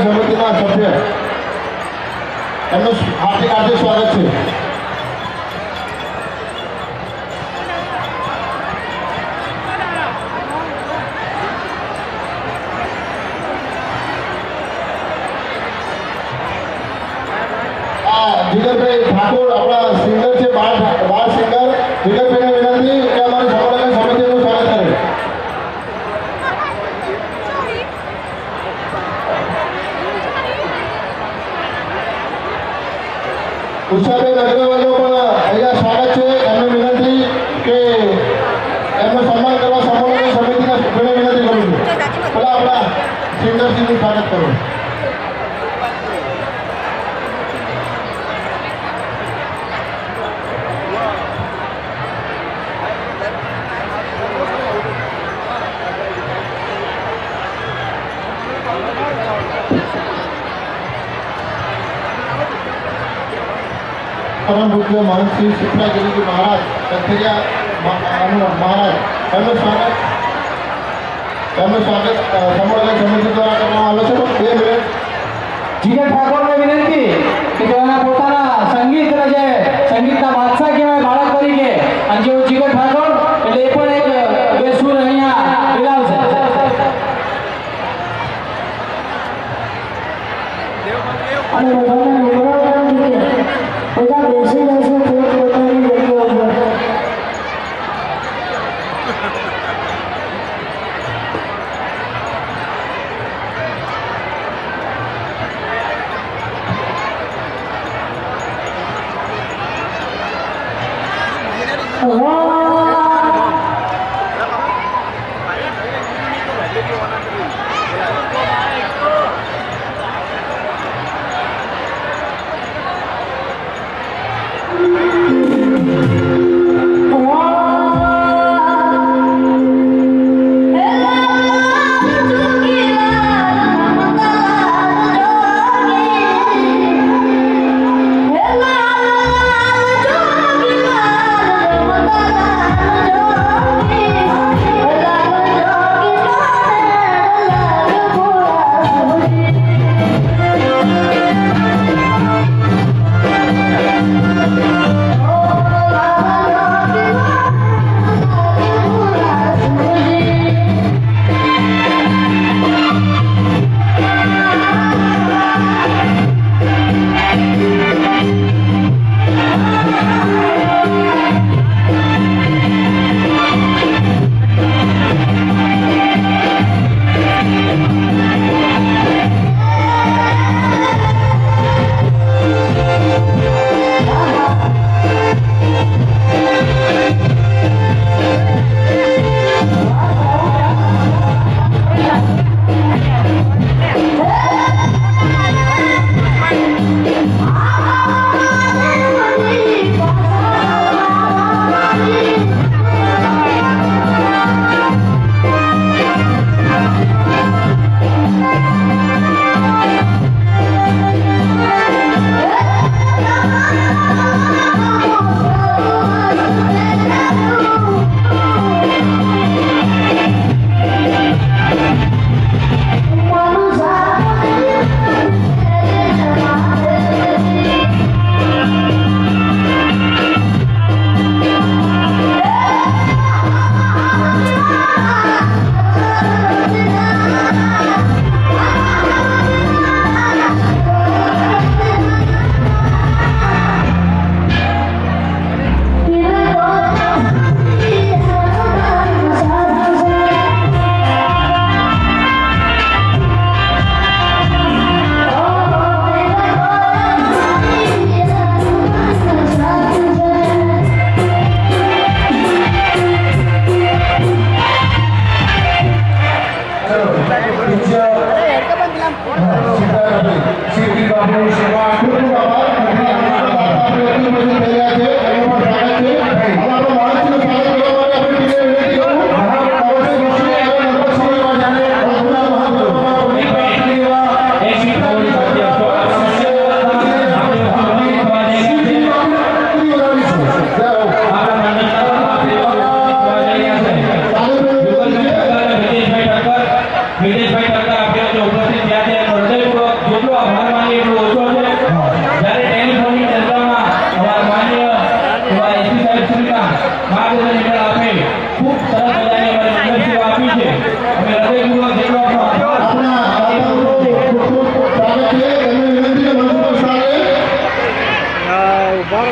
સમિતિના સભ્ય. એમનું હાર્દિક હાર્દિક સ્વાગત છે આ જીગરભાઈ ઠાકોર આપણા સિંગર છે બાર બાર સિંગર જીગરભાઈને વિનંતી કે અમારી સમગ્ર સમિતિનું સ્વાગત કરે ઉષાબેન અગ્રવાલનું પણ અહીંયા સ્વાગત છે એમને વિનંતી કે એમનું સન્માન કરવા સમગ્ર સમિતિના સભ્યોને વિનંતી કરું છું પહેલા આપણા સિંગરજીનું સ્વાગત કરું પરમ પૂજ્ય મહંત શ્રી મહારાજ કથરિયા મહારાજ. એમનું સ્વાગત એમનું સ્વાગત સમગ્ર સમિતિ દ્વારા કરવામાં આવે છે. બે મિનિટ. જીગર ઠાકોરને વિનંતી કે તેઓના પોતાના સંગીત રજે સંગીતના બાદશાહ કહેવાય બાળક તરીકે અને જેઓ જીગર ઠાકોર એટલે એ પણ એક બે સુર અહીંયા મિલાવશે. અને છે શ્રી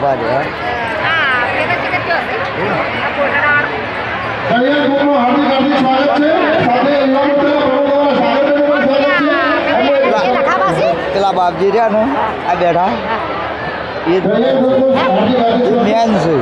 છે. અને પેલા બાપજી રહ્યા ને આ બેઠા. એ મેન છે.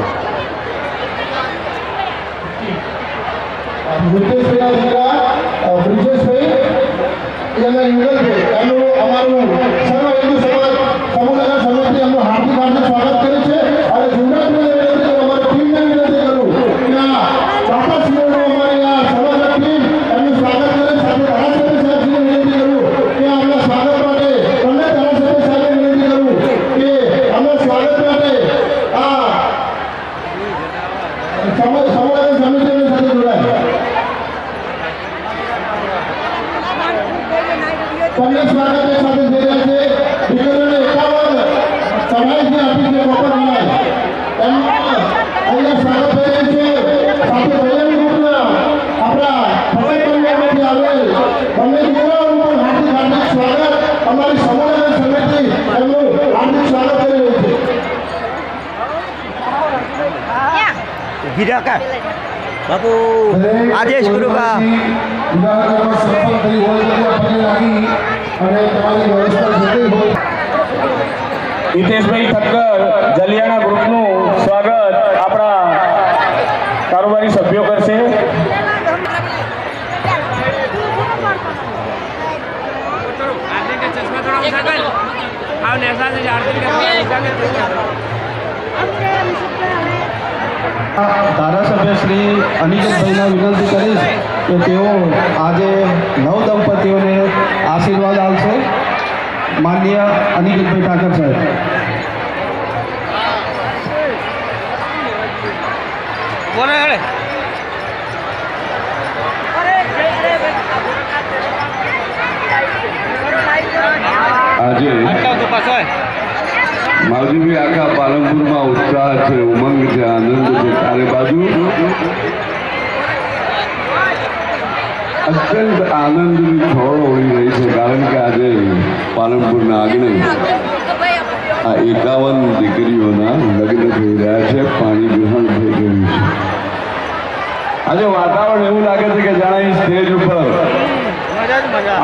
સ્વાગત એ સાથે થઈ રહ્યા છે. દીકરીઓને એકાવન ચઢાઈ જે આપી છે કોપર અહીંયા સ્વાગત થઈ રહ્યું છે. સાથે ભજન ગ્રુપના આપણા ફતેહપુરમાંથી આવેલ બંને દીકરાઓનું પણ હાર્દિક હાર્દિક સ્વાગત. અમારી સમુદાય સમિતિ એમનું હાર્દિક સ્વાગત કરી રહ્યું છે. ઊભી રહ્યા કા? બાપુ આદેશ ગુરુ કા ઉદાહરણમાં હિતેશભાઈ ઠક્કર જલિયાના ગ્રુપનું સ્વાગત આપણા કારોબારી સભ્યો કરશે. ધારાસભ્ય શ્રી અનિકેતભાઈને વિનંતી કરીશ. કે તેઓ આજે નવ દંપતીઓને આશીર્વાદ આપશે. માનનીય અનિકેતભાઈ ઠાકર સાહેબ. આજે માવજીભાઈ આખા પાલનપુરમાં ઉત્સાહ છે ઉમંગ છે આનંદ છે. ચારે બાજુ? અત્યંત આનંદની છોડ ઓળી રહી છે, કારણ કે આજે પાલનપુરના આંગણે આ એકાવન દીકરીઓના લગ્ન થઈ રહ્યા છે, પાણી ગ્રહણ થઈ રહ્યું છે. આજે વાતાવરણ એવું લાગે છે કે જાણે સ્ટેજ ઉપર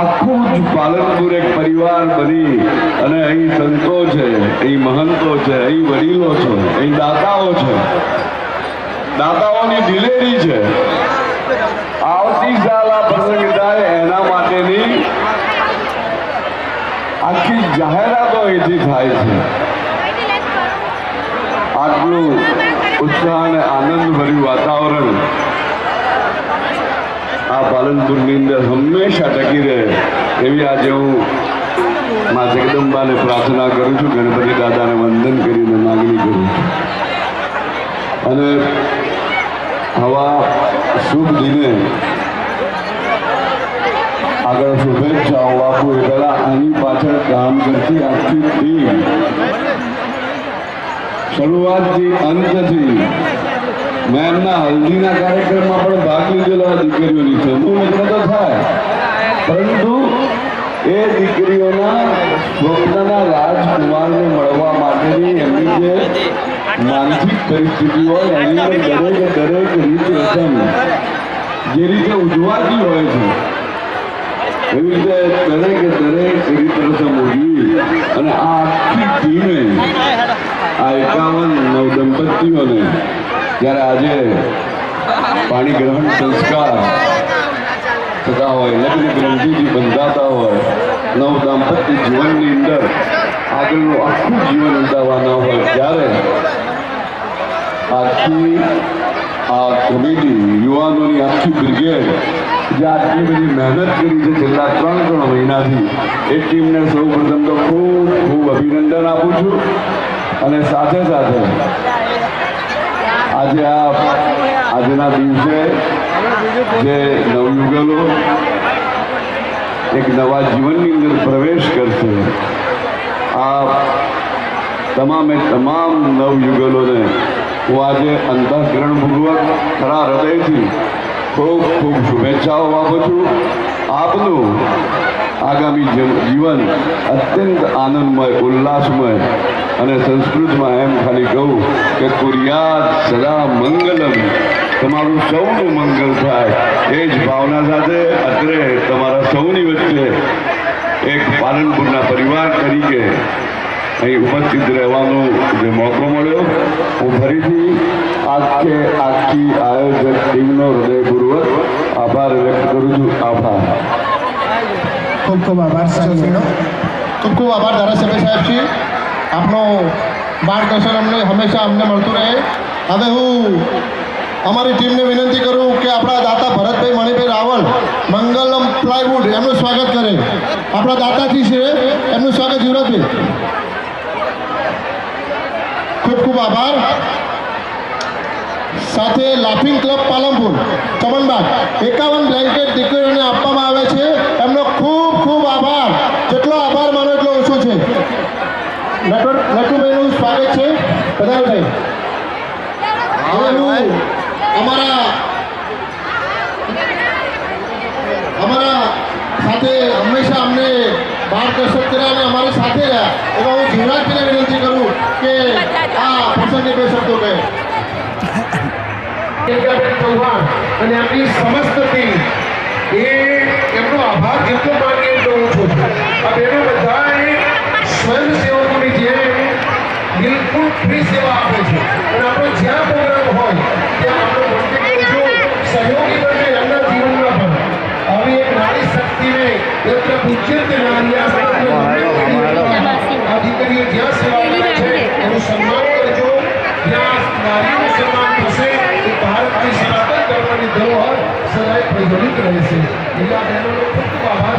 આખું જ પાલનપુર એક પરિવાર બની અને અહીં સંતો છે, અહીં મહંતો છે, અહીં વડીલો છે, અહીં દાતાઓ છે. દાતાઓની દિલેરી છે. આનંદ વાતાવરણ આ પાલનપુરની અંદર હંમેશા ટકી રહે. એવી આજે હું મા જગદંબાને પ્રાર્થના કરું છું, ગણપતિ દાદાને વંદન કરીને માગણી કરું છું. અને હવા શુભ દિને આગળ શુભેચ્છાઓ આપું એ પહેલા આની પાછળ કામ કરતી આખી ટીમ શરૂઆતથી અંતથી મેં એમના હલ્દીના કાર્યક્રમમાં પણ ભાગ લીધેલો આ દીકરીઓની છે. હું મિત્ર તો થાય. પરંતુ એ દીકરીઓના સ્વપ્નના રાજકુમારને મળવા માટેની એમની જે માનસિક પરિસ્થિતિ હોય, એની દરેકે દરેક રીત રસમ જે રીતે ઉજવાતી હોય છે એવી રીતે દરેકે દરેક રસમ ઉજવી અને આ આખી ટીમે આ જ્યારે આજે પાણી ગ્રહણ સંસ્કાર થતા હોય, લગ્ન ગ્રંથિથી બંધાતા હોય, નવ દાંપત્ય જીવનની અંદર આગળનું આખું જીવન ઉદાવાના હોય, ત્યારે આખી આ કમિટી યુવાનોની આખી બ્રિગેડ જે આટલી બધી મહેનત કરી છે છેલ્લા ત્રણ ત્રણ મહિનાથી, એ ટીમને સૌ પ્રથમ તો ખૂબ ખૂબ અભિનંદન આપું છું. અને સાથે સાથે આજે આ આજના દિવસે જે નવયુગલો એક નવા જીવનની અંદર પ્રવેશ કરશે, આ તમામે તમામ નવયુગલોને હું આજે અંતઃકરણપૂર્વક ખરા હૃદયથી ખૂબ ખૂબ શુભેચ્છાઓ આપું છું. આપનું આગામી જીવન અત્યંત આનંદમય, ઉલ્લાસમય અને સંસ્કૃતમાં એમ ખાલી કહું કે કુરિયાત સદા મંગલમ. તમારું સૌનું મંગલ થાય. એ જ ભાવના સાથે અત્રે તમારા સૌની વચ્ચે એક પાલનપુરના પરિવાર તરીકે અહીં ઉપસ્થિત રહેવાનો જે મોકો મળ્યો, હું ફરીથી આખે આખી આયોજક ટીમનો હૃદયપૂર્વક આભાર વ્યક્ત કરું છું. આભાર. ખૂબ ખૂબ આભાર સરશ્રીનો ખૂબ ખૂબ આભાર, ધારાસભ્ય સાહેબશ્રી આપનો માર્ગદર્શન અમને હંમેશા અમને મળતું રહે. હવે હું અમારી ટીમને વિનંતી કરું કે આપણા દાતા ભરતભાઈ મણિભાઈ રાવલ, મંગલમ પ્લાયવુડ, એમનું સ્વાગત કરે. આપણા દાતાજી છે, એમનું સ્વાગત યુવરાજભાઈ. ખૂબ ખૂબ આભાર. સાથે લાફિંગ ક્લબ પાલનપુર. ચમનબાગ એકાવન બ્લેન્કેટ દીકરીઓને આપવામાં આવે છે. એમનો ખૂબ ખૂબ આભાર. જેટલો આભાર માનો એટલો ઓછો છે. નટુભાઈનું સ્વાગત છે. પ્રધાનભાઈ અમારા અમારા સાથે હંમેશા અમને માર્ગદર્શન કર્યા અને અમારી સાથે રહ્યા એવા હું જીવરાજભાઈને વિનંતી કરું કે આ પ્રસંગે બે શબ્દો કહે? ચૌહાણ અને આપણી સમસ્ત ટીમ એ એમનો આભાર જેટલો માનીએ એટલો ઓછો છે. આ બેનો બધાએ સ્વયંસેવકોની જેમ બિલકુલ ફ્રી સેવા આપે છે. અને આપણો જ્યાં પ્રોગ્રામ હોય ત્યાં આપણે વંદે સહયોગી બનશે એમના જીવનમાં પણ. આવી એક નારી શક્તિને યત્ર પૂજ્યતે નાર્યા આ દીકરીઓ જ્યાં સેવા કરે છે એનું સન્માન સદાય રહે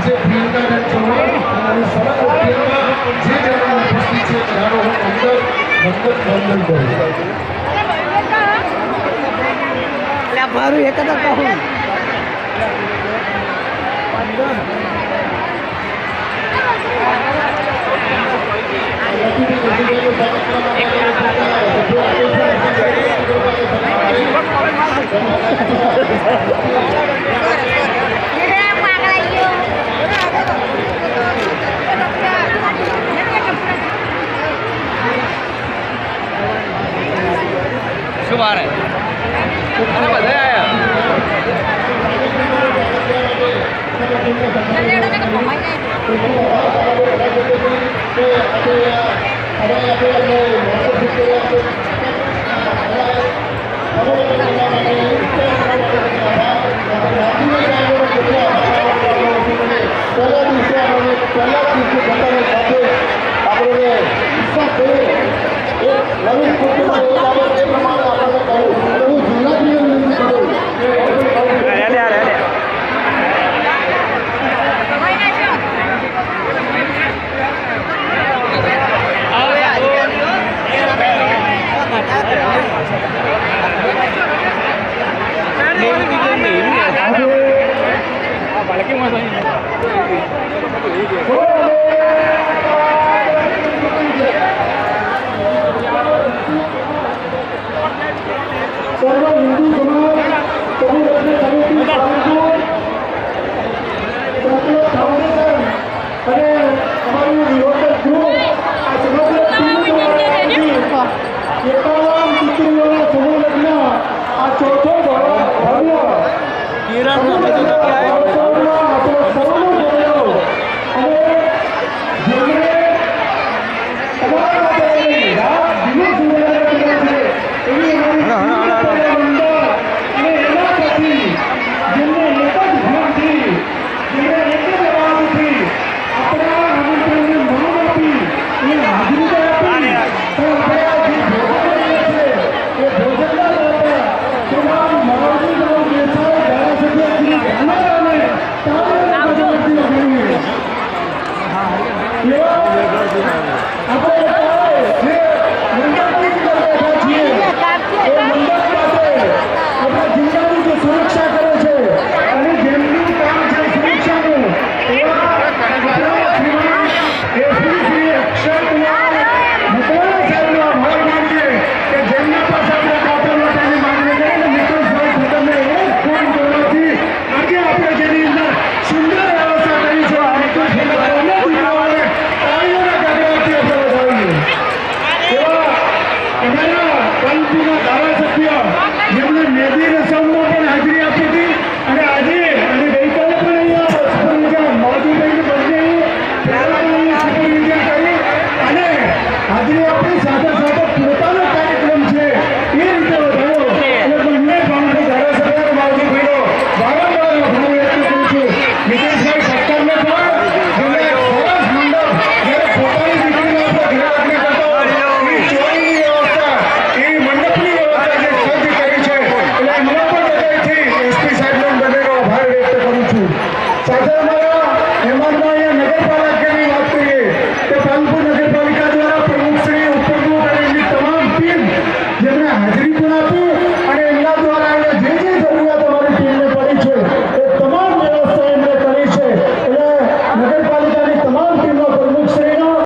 છે પ્રિયંકાબેન ચૌહાણ અને સમગ્ર ટીમમાં જે જણાવો ઉપસ્થિત છે બધાનો હું અંદર વંદન વંદન કરું મારું એક જ કહું Ini